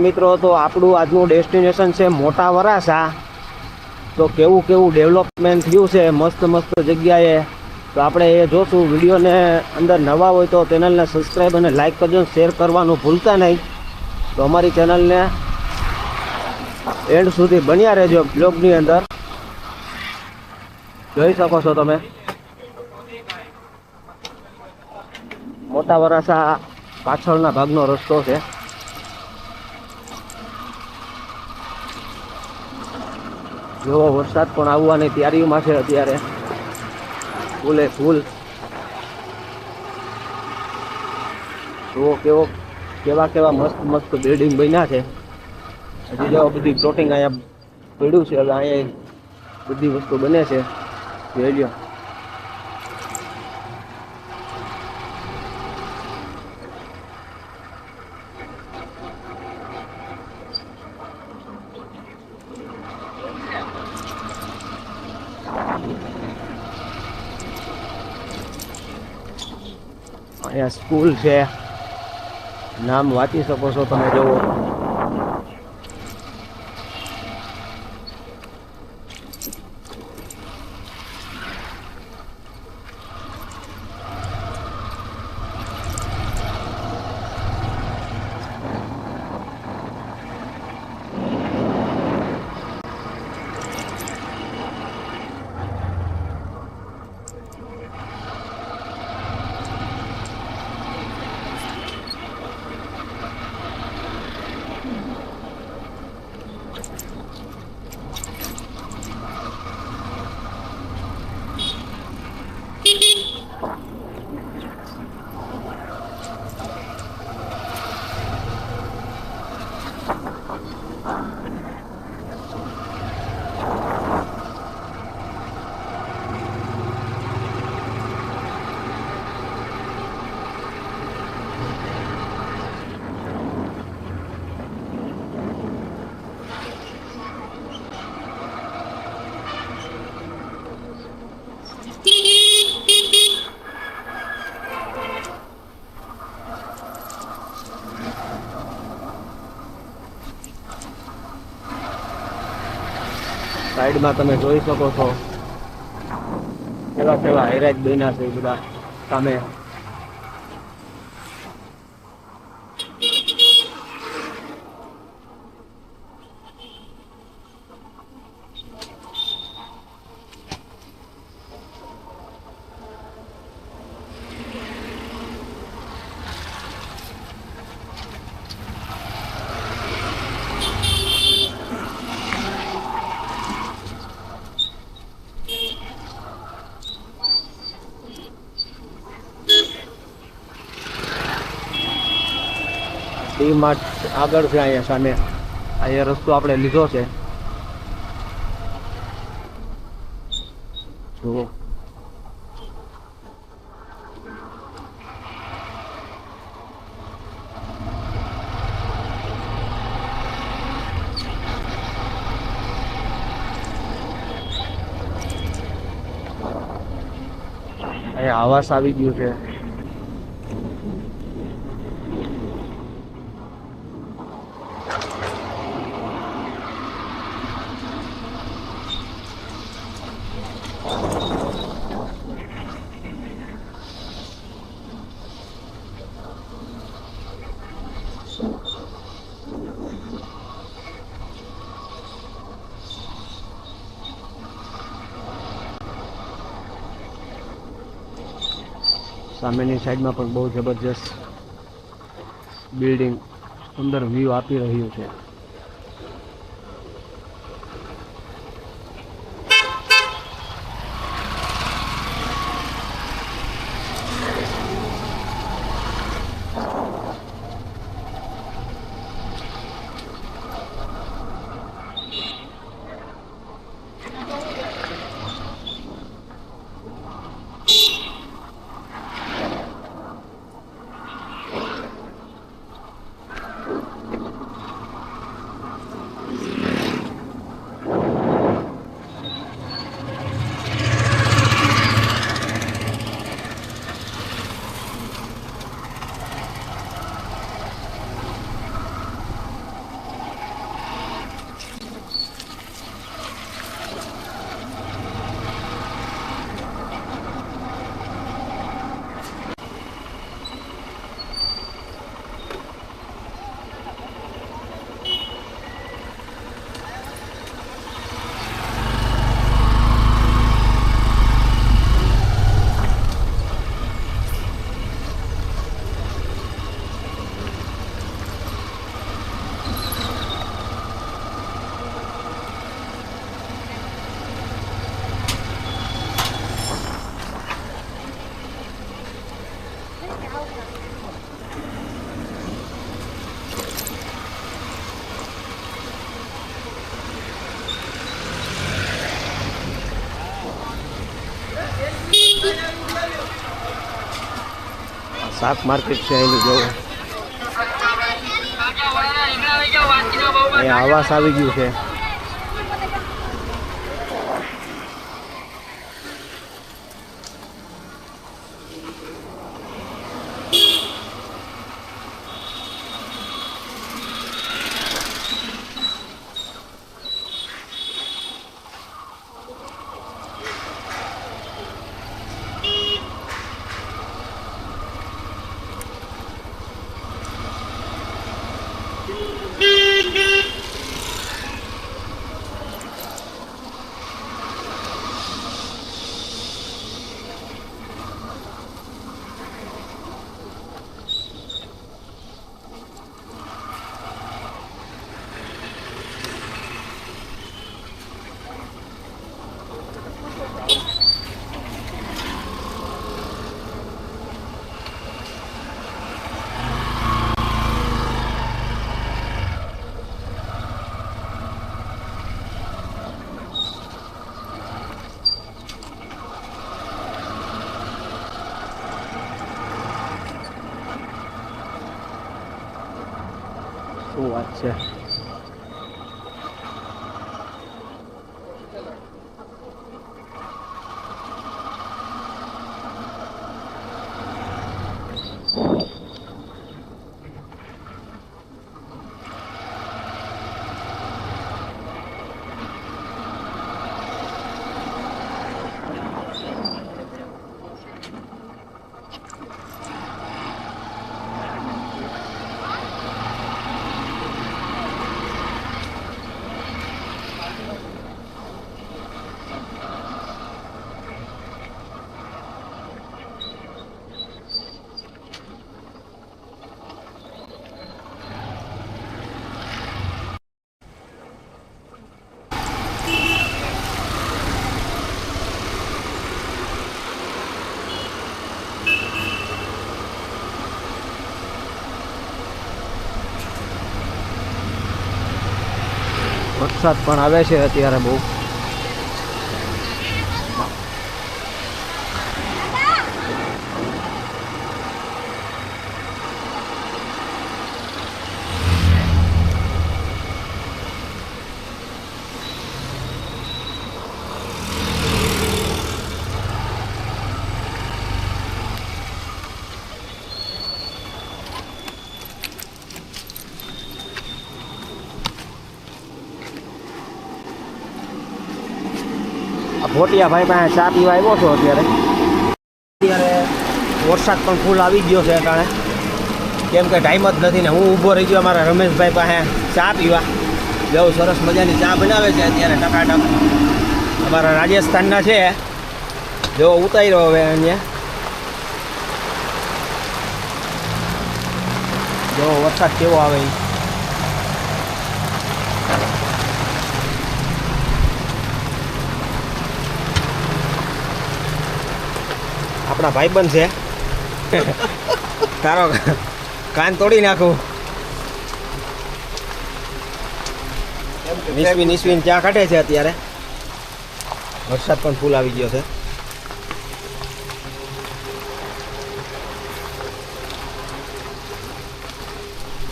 મિત્રો, તો આપણું આજનું ડેસ્ટિનેશન છે મોટા વરાસા તો કેવું કેવું ડેવલપમેન્ટ થયું છે, મસ્ત મસ્ત જગ્યાએ. તો આપણે એ જોશું, વિડીયોને અંદર નવા હોય તો ચેનલને સબસ્ક્રાઈબ અને લાઈક કરજો શેર કરવાનું ભૂલતા નહીં. તો અમારી ચેનલને એન્ડ સુધી બન્યા રહેજો બ્લોગની અંદર. જોઈ શકો છો તમે. મોટા વરાસા પાછળના ભાગનો રસ્તો છે. જેવો, વરસાદ પણ આવવાની તૈયારીમાં છે અત્યારે. ફૂલે ફૂલ. જુઓ કેવો, કેવા કેવા મસ્ત મસ્ત બિલ્ડિંગ બન્યા છે. હજી જેવા બધી પ્લોટિંગ અહીંયા પડ્યું છે હવે અહીંયા બધી વસ્તુ બને છે. જોઈ લ્યો. અહીંયા સ્કૂલ છે. નામ વાંચી શકો છો તમે જુઓ. સાઈડમાં તમે જોઈ શકો છો. કેવા કેવા હેરાજ બન્યા છે બધા સામે. માર્ટ આગળ છે અહીંયા સામે. અહીંયા રસ્તો આપણે લીધો છે. જુઓ. અહીંયા આવાસ આવી ગયું છે. સામેની સાઈડમાં પણ બહુ જબરજસ્ત બિલ્ડિંગ સુંદર વ્યૂ આપી રહ્યું છે. શાક માર્કેટ છે એની જોવું. અહીંયા આવાસ આવી ગયું છે. Me! શું વાત છે વરસાદ પણ આવે છે અત્યારે બહુ. આ ભોટિયા ભાઈ પાસે ચા પીવા આવ્યો છો અત્યારે? અત્યારે વરસાદ પણ ફૂલ આવી ગયો છે અટાણે. કેમ કે ટાઈમ જ નથી ને હું ઊભો રહી ગયો અમારા રમેશભાઈ પાસે ચા પીવા. બહુ સરસ મજાની ચા બનાવે છે અત્યારે ટકાટક. અમારા રાજસ્થાનના છે. જો ઉતાર્યો હવે અહીંયા. જો વરસાદ કેવો આવે ઈ. આપણા ભાઈબંધ છે. તારો કાન તોડી નાખું. નિસ્વી નિસ્વીન ચા કાઢે છે અત્યારે? વરસાદ પણ ફૂલ આવી ગયો છે.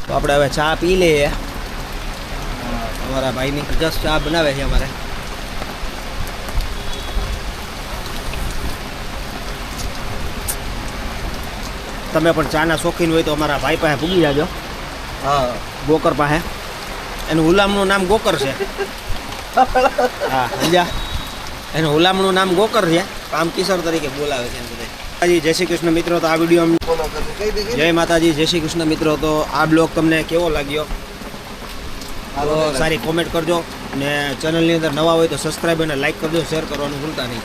તો આપણે હવે ચા પી લઈએ. અમારા ભાઈની જસ્ટ ચા બનાવે છે અમારે. તમે પણ ચાના શોખીન હોય તો અમારા ભાઈ પાસે પૂગી જાજો. હા. ગોકર પાસે. એનું હુલામનું નામ ગોકર છે. હા સમજ્યા? એનું હુલામનું નામ ગોકર છે. આમ કિશોર તરીકે બોલાવે છે માતાજી જય શ્રી કૃષ્ણ મિત્રો તો આ વીડિયો જય માતાજી જય શ્રી કૃષ્ણ મિત્રો તો આ બ્લોગ તમને કેવો લાગ્યો? સારી કોમેન્ટ કરજો ને ચેનલની અંદર નવા હોય તો સબસ્ક્રાઈબ અને લાઈક કરજો શેર કરવાનું ભૂલતા નહીં.